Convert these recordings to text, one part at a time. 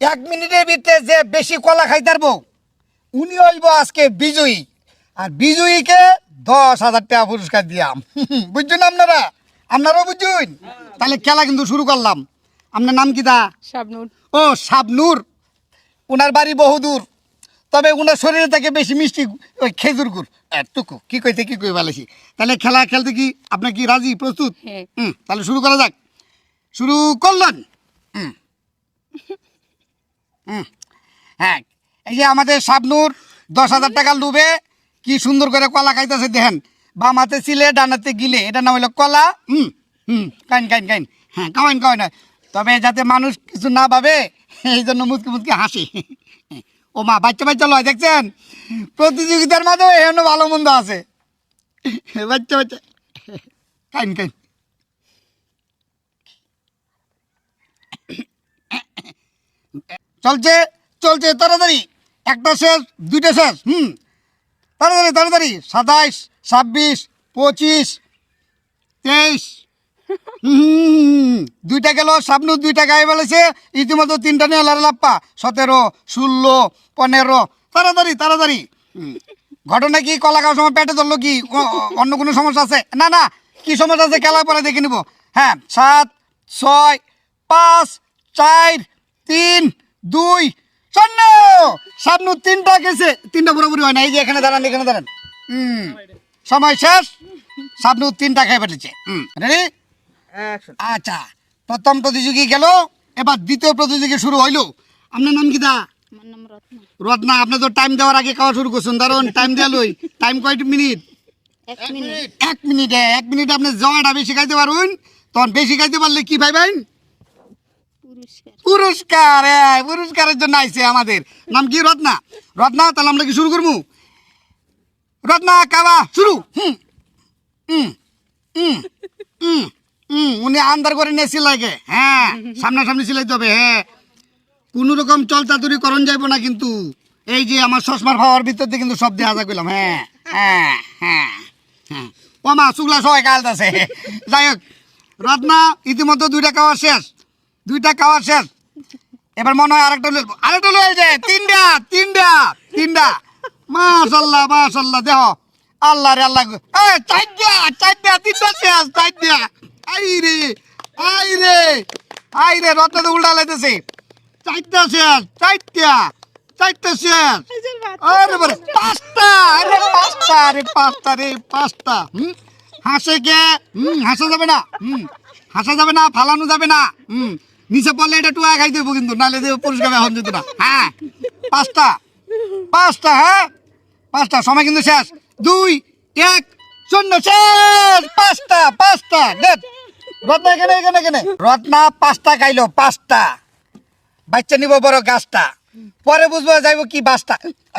এক মিনিটের ভিতরে যে বেশি কলা খাইতে পারব উনি হইব আজকে বিজয়ী। আর বিজয়ীকে দশ হাজার টাকা পুরস্কার দিয়াম বুঝছেন আপনারা? আপনারাও বুঝছেন? তাহলে খেলা কিন্তু শুরু করলাম। আপনার নাম কি দা শাবনুর। ও শাবনুর। ওনার বাড়ি বহুদূর তবে ওনার শরীরে থেকে বেশি মিষ্টি ওই খেজুর গুড়। এতটুকু কি কইতে কি কই বলেছি। তাহলে খেলা খেলতে কি আপনার কি রাজি প্রস্তুত? হ্যাঁ। হুম তাহলে শুরু করা যাক। শুরু করলেন। হুম। হ্যাঁ এই যে আমাদের শাবনুর, দশ হাজার টাকা লুবে, কি সুন্দর করে কলা খাইতেছে দেখেন। বাম হাতে ছিলে ডানাতে গিলে এটা না হইল কলা। হুম হুম, কাইন কাইন কাইন। হ্যাঁ কাওয়াইন কাওয়াইন তবে যাতে মানুষ কিছু না ভাবে, এই জন্য মুচকি মুচকি হাসি। ও মা, বাচ্চা বাচ্চা লয়, দেখছেন? প্রতিযোগিতার মাঝেও এখনও ভালো মন্দ আছে। বাচ্চা বাচ্চা। কাইন কাইন। চলছে চলছে, তাড়াতাড়ি। একটা শেষ, দুইটা শেষ, হুম। তাড়াতাড়ি তাড়াতাড়ি। সাতাইশ, ছাব্বিশ, পঁচিশ, তেইশ। দুইটা গেল সাবনু দুইটা গায়ে বলেছে ইতিমধ্যে তিনটা নিয়ে লাল লাপ্পা। সতেরো, ষোলো, পনেরো। তাড়াতাড়ি তাড়াতাড়ি। ঘটনা কি? কলা খাওয়ার সময় পেটে ধরলো কি? অন্য কোনো সমস্যা আছে? না না। কি সমস্যা আছে খেলা পরে দেখে নিব। হ্যাঁ সাত, ছয়, পাঁচ, চার, তিন দুই শূন্য। সাবনু তিনটা গেছে। তিনটা পুরোপুরি হয় না এই যে এখানে দাঁড়ান এখানে দাঁড়ান। হুম সময় শেষ। সাবনু তিনটা খেয়ে ফেলেছে। হুম রেডি আচ্ছা প্রথম প্রতিযোগী গেল এবার দ্বিতীয় প্রতিযোগী শুরু হইল। আপনার নাম কি দা? আমার নাম রত্না। রত্না আপনি তো টাইম দেওয়ার আগে খাওয়া শুরু করছেন। দারুণ টাইম দেওয়া লই। টাইম কয়টি মিনিট? এক মিনিট। এক মিনিটে এক মিনিটে আপনি জমাটা বেশি খাইতে পারবেন তখন বেশি খাইতে পারলে কি ভাই পুরস্কার পুরস্কার। পুরস্কারের জন্য আইছে আমাদের। নাম কি, রত্না? রত্না, তাহলে আমরা কি শুরু করব? রত্না, কাবা, শুরু। হুম হুম হুম হুম হুম, উনি আন্দার করে নিয়ে সিলাইকে হ্যাঁ সামনাসামনি সিলাইতে হবে হ্যাঁ। কোনো রকম চলতাতুরি করণ যাইব না কিন্তু। এই যে আমার চশমার খাওয়ার ভিতর দিয়ে কিন্তু সব দেওয়া যাইলাম হ্যাঁ হ্যাঁ হ্যাঁ হ্যাঁ। ও মা শুক্লা সবাই কাল যাই হোক, রত্না, ইতিমধ্যে দুইটা খাওয়া শেষ। দুইটা খাওয়া শেষ। এবার মনে হয় আরেকটা লইব আরেকটা লয়ে যায় তিনটা তিনটা তিনটা। মাশাল্লাহ মাশাল্লাহ। দেহ আল্লাহ রে, আল্লাহ। এ চারটা চারটা, তিনটা শেষ, চারটা। আই রে আই রে আই রে রত্ন তো উল্টা লাইতেছে। চারটা শেষ, চারটা চারটা শেষ। আরে বারে, পাঁচটা, আরে পাঁচটা আরে পাঁচটা রে, পাঁচটা। হুম? হাসে কে? হুম, হাসা যাবে না। হুম। হাসা যাবে না, ফালানো যাবে না। হুম। নিচে পড়লে এটা টুয়া খাই দেবো কিন্তু নালে দেবো পুরস্কার এখন যেত না। হ্যাঁ পাঁচটা পাঁচটা হ্যাঁ পাঁচটা সময় কিন্তু শেষ। দুই এক শূন্য শেষ। পাঁচটা পাঁচটা দেখ রত্না এখানে এখানে এখানে। রত্না পাঁচটা খাইলো পাঁচটা। বাচ্চা নিব বড় গাছটা। পরে বুঝব যাইব কি বাসটা।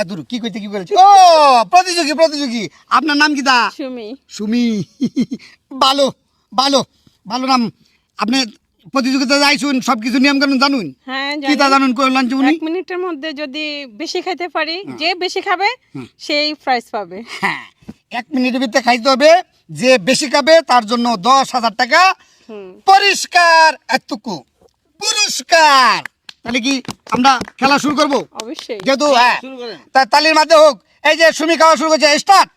দূর কি কইতে কি বলছি ও প্রতিযোগী প্রতিযোগী। আপনার নাম কি দা? সুমি। সুমি। ভালো ভালো ভালো নাম। আপনি প্রতিযোগিতা যাইছুন সব কিছু নিয়ম কানুন জানুন। হ্যাঁ কি তা জানি। জানুন কইলাম উনি? এক মিনিটের মধ্যে যদি বেশি খাইতে পারি যে বেশি খাবে সেই প্রাইজ পাবে। হ্যাঁ এক মিনিটের ভিতরে খাইতে হবে যে বেশি খাবে তার জন্য দশ হাজার টাকা পরিষ্কার এতটুকু। পুরস্কার তাহলে কি আমরা খেলা শুরু করব? অবশ্যই। যেহেতু হ্যাঁ। তা তালির মাঝে হোক এই যে সুমি খাওয়া শুরু করছে স্টার্ট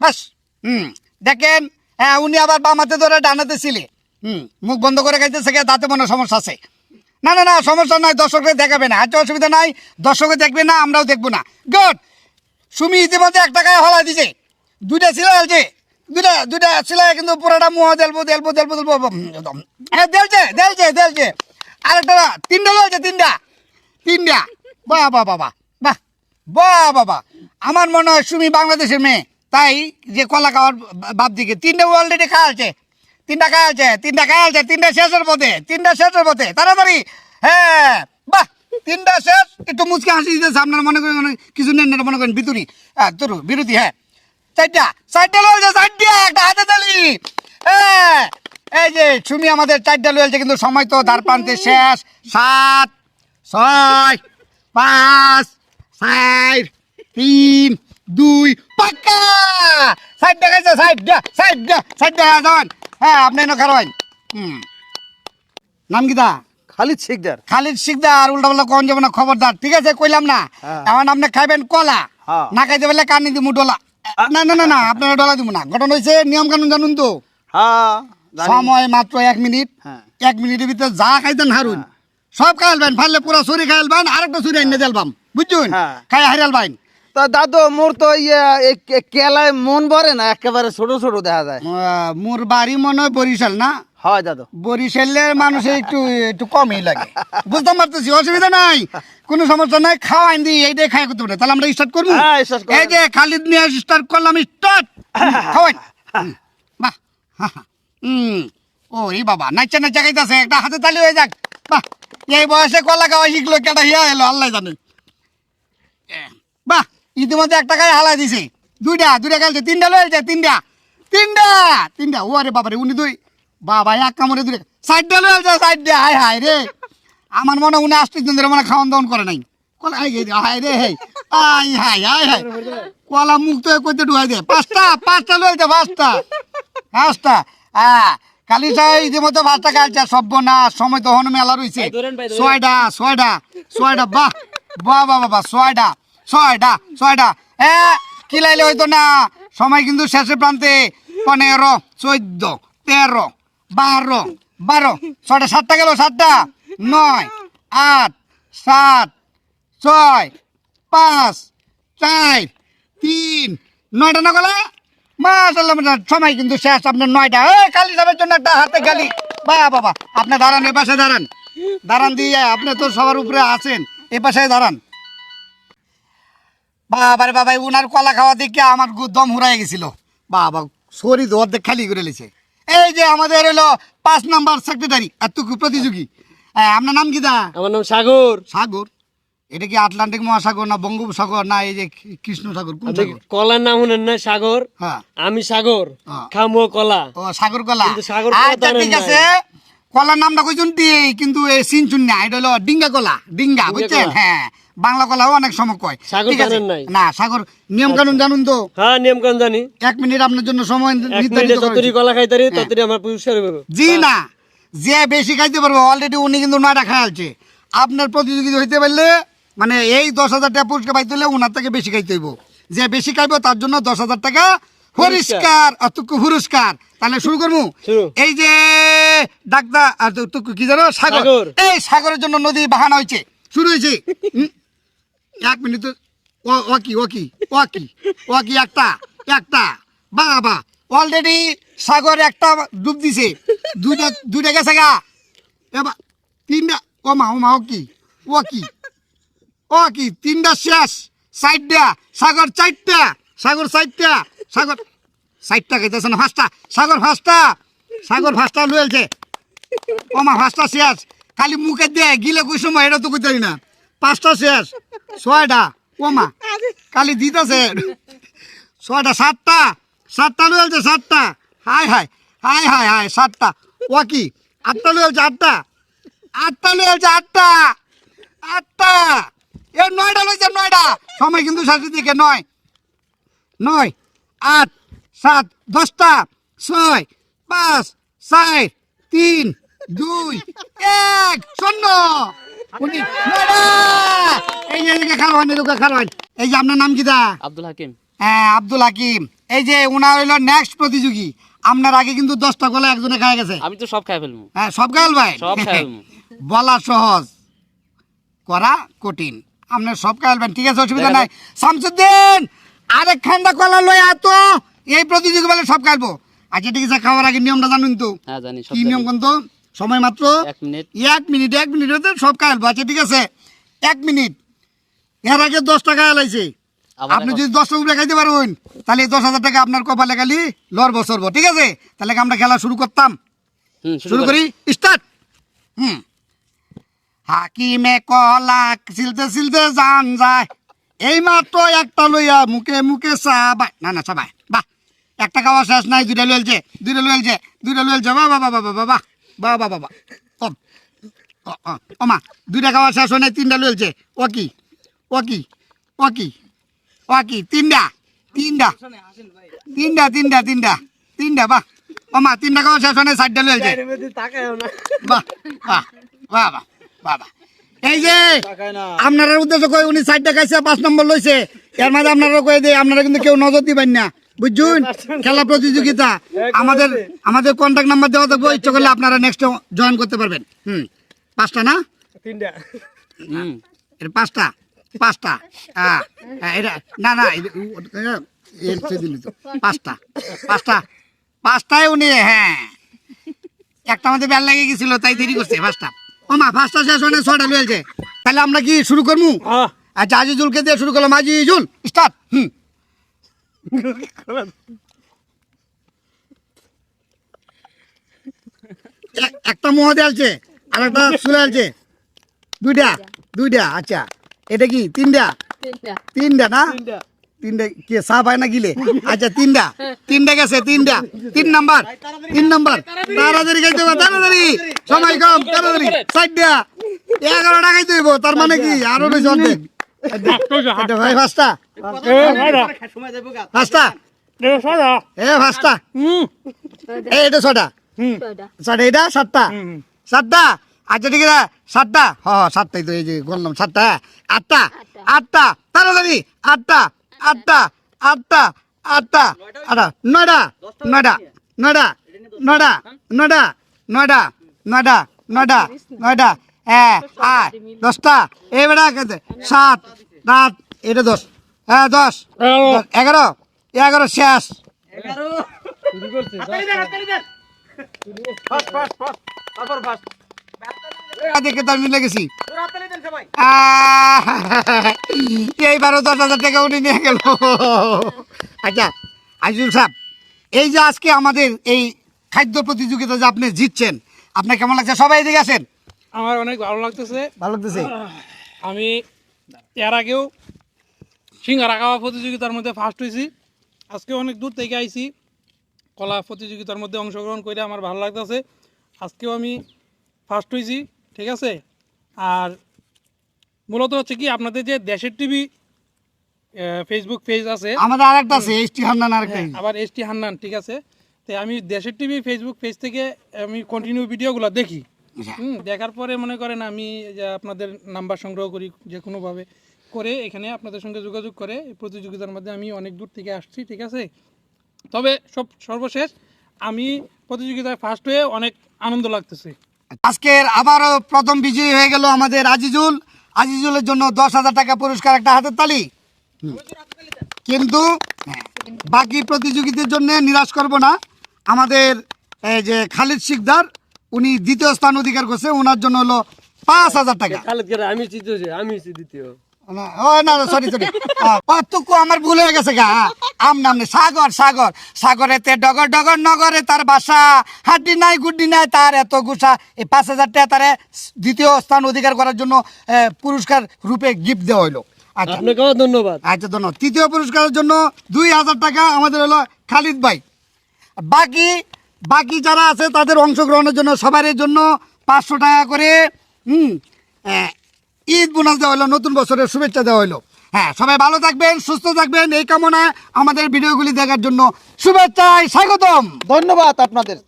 বাস হুম। দেখেন হ্যাঁ উনি আবার বাম হাতে ধরে ডানাতে ছিলে। হুম, মুখ বন্ধ করে খাইতেছে কে তাতে মনে সমস্যা আছে। না না না, সমস্যা নয় দর্শকদের দেখাবে না। আচ্ছা অসুবিধা নাই দর্শকে দেখবে না, আমরাও দেখব না। গুড সুমি ইতিমধ্যে এক টাকায় হলা দিছে। দুইটা সিলাই হয়েছে দুটা দুটা সিলাই কিন্তু পুরোটা মুহ দেলবো দেলবো দেলবো দেলবো হ্যাঁ দেলছে দেলছে দেলছে। আরেকটা তিনটা হয়েছে তিনটা। তিনটা। বাহ বাহ বাবা বাহ বাহ বাবা আমার মনে হয় সুমি বাংলাদেশের মেয়ে। তাই যে কলা খাওয়ার বাপ দিকে। তিনটা অলরেডি খাওয়াছে তিনটা খাওয়াছে তিনটা খাওয়াছে তিনটা শেষের পথে, তিনটা শেষের পথে, তাড়াতাড়ি। হ্যাঁ বাহ, তিনটা শেষ। একটু মুচকে হাসি দিতেছে আপনারা মনে করেন, মনে- কিছু নেন না মনে করেন বিতুরি হ্যাঁ তোর বিরতি হ্যাঁ। চারটা চারটা লয়েছে চারটা, একটা হাতে তালি। হ্যাঁ এই যে সুমি আমাদের চারটা লয়েছে কিন্তু সময় তো ধার প্রান্তে শেষ। সাত, ছয়, পাঁচ, চার, তিন, দুই, পাক্কা। সাইড দেখাইছে সাইড সাইড সাইড দেখা হ্যাঁ আপনি এনে খারোয়েন হুম। নাম কি দা? খালিদ শিকদার। খালিদ শিকদার উল্টা পাল্টা কন যাব না খবরদার। ঠিক আছে কইলাম না। হ্যাঁ। এখন আপনি খাইবেন কলা। হ্যাঁ। না খাইতে পারলে কানি দিমু ডলা। না না না না আপনারা ডলা দিব না। ঘটনা হয়েছে নিয়ম কানুন জানুন তো। হ্যাঁ জানি। সময় মাত্র এক মিনিট। হ্যাঁ। এক মিনিটের ভিতরে যা খাইতেন হারুন। সব খাইলবেন ফাইলে পুরো ছুরি খাইলবেন আরেকটা ছুরি এনে দেলবাম বুঝছুন? হ্যাঁ। খাই হারিয়াল বাইন তো দাদু মোর তো ইয়ে এই কেলায় মন ভরে না একেবারে ছোট ছোট দেখা যায়। মোর বাড়ি মনে হয় বরিশাল না? হয় দাদু। বরিশালের মানুষের একটু একটু কমই লাগে। বুঝতে পারতেছি অসুবিধা নাই। কোনো সমস্যা নাই খাওয়া আইন দিই এইটাই খাই করতে পারে তাহলে আমরা স্টার্ট করব? হ্যাঁ, start এই যে খালিদ নিয়ে স্টার্ট করলাম স্টার্ট খাওয়াই। বাহ। হুম ও এই বাবা নাচা নাচা খাইতেছে একটা হাতে তালি হয়ে যাক। বাহ এই বয়সে কলা খাওয়া শিখলো কেটা হিয়া এলো আল্লাহ জানে। বাহ। ইতিমধ্যে একটা গায়ে হালাই দিছে। দুইটা দুইটা খেলছে তিনটা লয়েছে তিনটা। তিনটা তিনটা। ও আরে বাবারে উনি দুই। বাবা এক কামড়ে দুইটা সাইডটা লয়েছে সাইডটা হায় হায় রে। আমার মনে উনি আসতে দিন ধরে মানে খাওয়ান দাওয়ান করে নাই। কলা হায় রে হেই আই হাই হাই হাই কলা মুখ তো কইতে ঢুকাই দে। পাঁচটা পাঁচটা পাঁচটা। পাঁচটা। হ্যাঁ কালি ইতিমধ্যে পাঁচটা সভ্য না সময় তো হন মেলা রয়েছে ছয়টা ছয়টা ছয়টা। বাহ বাহ বাহ বাহ ছয়টা। ছয়টা ছয়টা। এ, কি লাইলে হইতো না? সময় কিন্তু শেষের প্রান্তে। পনেরো, চোদ্দ, তেরো, বারো বারো। ছয়টা, সাতটা গেল, সাতটা। নয়, আট, সাত, ছয়, পাঁচ, চার, তিন। নয়টা না গলা? মাশাল্লাহ সময় কিন্তু শেষ, আপনার নয়টা। এ, কালি সাহেবের জন্য একটা হাতে গালি বা, বাবা, আপনি দাঁড়ান, এ পাশে দাঁড়ান। দাঁড়ান দিয়ে আপনি তো সবার উপরে আছেন, এ পাশে দাঁড়ান। বাবারে বাবা উনার কলা খাওয়া দেখে আমার দম হুরাই গেছিল। বাবা শরীর অর্ধেক খালি করে লেছে। এই যে আমাদের হলো পাঁচ নাম্বার সেক্রেটারি এতটুকু প্রতিযোগী। হ্যাঁ, আপনার নাম কি দা? আমার নাম সাগর। সাগর? এটা কি আটলান্টিক মহাসাগর না বঙ্গোপসাগর না এই যে কৃষ্ণ সাগর কোন সাগর? কলার নাম শুনেন না সাগর? হ্যাঁ। আমি সাগর। খামো কলা। ও সাগর কলা। সাগর কলা আচ্ছা ঠিক আছে। কলার নামটা কইছুন টি কিন্তু এই সিনচুন না এটা হলো ডিঙ্গা কলা ডিঙ্গা বুঝছেন? হ্যাঁ। বাংলা কলাও অনেক সময় কয়। ঠিক আছে? না সাগর নিয়ম কানুন জানুন তো। হ্যাঁ নিয়ম কানুন জানি। এক মিনিট আপনার জন্য সময় নির্ধারিত করা কলা খাইতারি ততটি আমার পুরস্কার হবে জি না যে বেশি খাইতে পারব অলরেডি উনি কিন্তু নয়টা খাইছে আপনার প্রতিযোগিতা হইতে পারলে মানে এই দশ হাজার টাকা পুরস্কার পাইতে হলে ওনার থেকে বেশি খাইতে হইব। যে বেশি খাইবো তার জন্য দশ হাজার টাকা পরিষ্কার অতটুকু পুরস্কার। তাহলে শুরু করব? এই যে ডাক্তার আর তো- তো কি জানো সাগর। এই সাগরের জন্য নদী বাহানা হয়েছে শুরু হয়েছে? এক মিনিট ওকি ওকি ওকি ওকি একটা একটা, বাবা অলরেডি সাগর একটা ডুব দিছে, দুইটা দুইটা গেছে গা। এবার তিনটা, ও মা ও মা, ও কি ও কি ও কি, তিনটা শেষ, চারটা, সাগর চারটা সাগর চারটা সাগর, চারটা খাইতেছে না ফার্স্টটা সাগর ফার্স্টটা সাগর ফার্স্টটা লুয়েছে ও মা ফার্স্টটা শেষ, খালি মুখে দে, গিলে কই সময়, এটা তো না। পাঁচটা শেষ। ছয়টা। ও মা খালি দিতেছে ছয়টা সাতটা। সাতটা লুয়েছে সাতটা। হাই হাই হাই হাই হাই সাতটা। ও কি আটটা লুয়েছে আটটা? আটটা লুয়েছে আটটা। আটটা। এ নয়টা লইছে নয়টা। সময় কিন্তু শেষের দিকে নয়। নয় আট সাত দশটা ছয় পাঁচ চার তিন দুই এক শূন্য। উনি এই যে এদিকে খারোয়ান এদিকে খারোয়ান এই যে আপনার নাম কি দা? আব্দুল হাকিম। হ্যাঁ আব্দুল হাকিম। এই যে ওনার হইল নেক্সট প্রতিযোগী। আপনার আগে কিন্তু দশটা গলা একজনে খায় গেছে। আমি তো সব খাই ফেলব। হ্যাঁ সব গাল ভাই সব। বলা সহজ করা কঠিন। আপনার সব খাইলবেন ঠিক আছে অসুবিধা নাই। শামসুদ্দিন আরেক খান্ডা কলা লই আতো এই প্রতিযোগী বলে সব খাইবো। আচ্ছা ঠিক আছে খাওয়ার আগে নিয়মটা জানুন তো। হ্যাঁ জানি কি নিয়ম কোন তো? সময় মাত্র এক মিনিট। এক মিনিট এক মিনিট হতে সব খাইলবো আচ্ছা ঠিক আছে? এক মিনিট। এর আগে দশ টাকা লাইছে আবার আপনি যদি দশটা উপরে খাইতে পারবেন তাহলে দশ হাজার টাকা আপনার কপালে খালি লড় বসরবো ঠিক আছে? তাহলে আমরা খেলা শুরু করতাম। শুরু করি? স্টার্ট। হুম। হাকিমে কলা সিলতে সিলতে জান যায়। এই মাত্র একটা লইয়া মুখে মুখে চাবাই না না চাবাই বাহ। একটা খাওয়া শেষ নাই দুইটা লইলছে দুইটা লইলছে দুইটা লইলছে বাহ বাবা বাবা বাবা বাহ বাহ বাহ বাবা কম ও- ও- ও মা দুইটা খাওয়া শেষ হয় তিনটা লইলছে। ও কি? ও কি? ও কি? ও কি? তিনটা? তিনটা? তিনটা তিনটা তিনটা। তিনটা বাহ। ও মা তিনটা খাওয়া শেষ হয় চারটা লইলছে। বাহ বাহ বাবা বাবা এই যে আপনারা উদ্দেশ্য কই উনি চারটা খাইছে পাঁচ নম্বর লইছে। এর মাঝে আপনারা কয়ে দিয়ে আপনারা কিন্তু কেউ নজর দিবেন না। বুঝছুন খেলা প্রতিযোগিতা। আমাদের আমাদের কন্ট্যাক্ট নাম্বার দেওয়া থাকব ইচ্ছা করলে আপনারা নেক্সট জয়েন করতে পারবেন। হুম। পাঁচটা না? তিনটা। হুম। এটা পাঁচটা। পাঁচটা। হ্যাঁ হ্যাঁ, এটা না না এটা- এর চেয়ে দিলি তো। পাঁচটা। পাঁচটা। পাঁচটায় উনি হ্যাঁ। একটা আমাদের বেল লেগে গেছিল তাই দেরি করছে পাঁচটা। ও মা পাঁচটা শেষ হয় ছটা লুয়েছে তাহলে আমরা কি শুরু করব? আচ্ছা আজিজুলকে দিয়ে শুরু করলাম আজিজুল স্টার্ট হুম। একটা মহদে আছে আর একটা চলে আছে দুইটা দুইটা আচ্ছা। এটা কি তিনটা? তিনটা। না? তিনটা। কি চা পায় না গিলে? আচ্ছা তিনটা। তিনটা গেছে তিনটা। তিন নাম্বার তিন নাম্বার। তাড়াতাড়ি খাইতে হবে তাড়াতাড়ি। সময় কম তাড়াতাড়ি। চারটা। এগারোটা খাইতে হইব তার মানে কি আরও বেশি অর্ধেক। ভাই পাঁচটা পাঁচটা এ পাঁচটা এই এটা ছটা। ছটা এটা? সাতটা? সাতটা? আচ্ছা ঠিক আছে সাতটা? হ সাতটাই তো এই যে বললাম সাতটা। আটটা? আটটা। তাড়াতাড়ি আটটা। আটটা। আটটা। আটটা। আটটা। নয়টা। নয়টা। নয়টা। নয়টা। নয়টা। নয়টা। নয়টা। নয়টা। নয়টা। হ্যাঁ আট দশটা। এবারে কেটে সাত রাত এটা দশ। হ্যাঁ দশ। এগারো। এগারো? শেষ। দেখে তো আমি লেগেছি এইবারও দশ হাজার টাকা উনি নিয়ে গেল। আচ্ছা আজিজুল সাহেব এই যে আজকে আমাদের এই খাদ্য প্রতিযোগিতা যে আপনি জিতছেন আপনার কেমন লাগছে? সবাই এদিকে আছেন আমার অনেক ভালো লাগতেছে। ভালো লাগতেছে। আমি এর আগেও সিঙ্গারা খাওয়া প্রতিযোগিতার মধ্যে ফার্স্ট হয়েছি আজকে অনেক দূর থেকে আইছি। কলা প্রতিযোগিতার মধ্যে অংশগ্রহণ করে আমার ভালো লাগতেছে। আজকেও আমি ফার্স্ট হয়েছি ঠিক আছে? আর মূলত হচ্ছে কি আপনাদের যে দেশের টিভি ফেসবুক পেজ আছে আমাদের আরেকটা আছে এইচটি হান্নান আরেকটা। আবার এস টি হান্নান ঠিক আছে? তো আমি দেশের টিভি ফেসবুক পেজ থেকে আমি কন্টিনিউ ভিডিওগুলো দেখি। দেখার পরে মনে করেন আমি আপনাদের নাম্বার সংগ্রহ করি যে কোনোভাবে করে এখানে আপনাদের সঙ্গে যোগাযোগ করে প্রতিযোগিতার মধ্যে আমি অনেক দূর থেকে আসছি ঠিক আছে? তবে সব সর্বশেষ আমি প্রতিযোগিতায় ফার্স্ট হয়ে অনেক আনন্দ লাগতেছে। আজকের আবারও প্রথম বিজয়ী হয়ে গেল আমাদের আজিজুল। আজিজুলের জন্য দশ হাজার টাকা পুরস্কার একটা হাতের তালি। কিন্তু বাকি প্রতিযোগীদের জন্য নিরাশ করব না। আমাদের এই যে খালিদ শিকদার উনি দ্বিতীয় স্থান অধিকার করছে ওনার জন্য হলো পাঁচ হাজার টাকা। আমি আমি দ্বিতীয়। না, সরি সরি পার্থক্য আমার ভুল হয়ে গেছে গা। আম নাম নেই সাগর সাগর। সাগরেতে ডগর ডগর নগরে তার বাসা। হাড্ডি নাই গুড্ডি নাই তার এত গুসা। এই পাঁচ হাজার টাকা তারে দ্বিতীয় স্থান অধিকার করার জন্য পুরস্কার রূপে গিফট দেওয়া হলো আচ্ছা। আপনাকেও ধন্যবাদ। আচ্ছা ধন্যবাদ। তৃতীয় পুরস্কারের জন্য দুই হাজার টাকা আমাদের হলো খালিদ ভাই। বাকি বাকি যারা আছে, তাদের অংশগ্রহণের জন্য, সবার জন্য পাঁচশো টাকা করে, হুম ঈদ বোনাস দেওয়া হলো, নতুন বছরের শুভেচ্ছা দেওয়া হলো। হ্যাঁ সবাই ভালো থাকবেন, সুস্থ থাকবেন, এই কামনা আমাদের ভিডিওগুলি দেখার জন্য শুভেচ্ছায় স্বাগতম। ধন্যবাদ আপনাদের।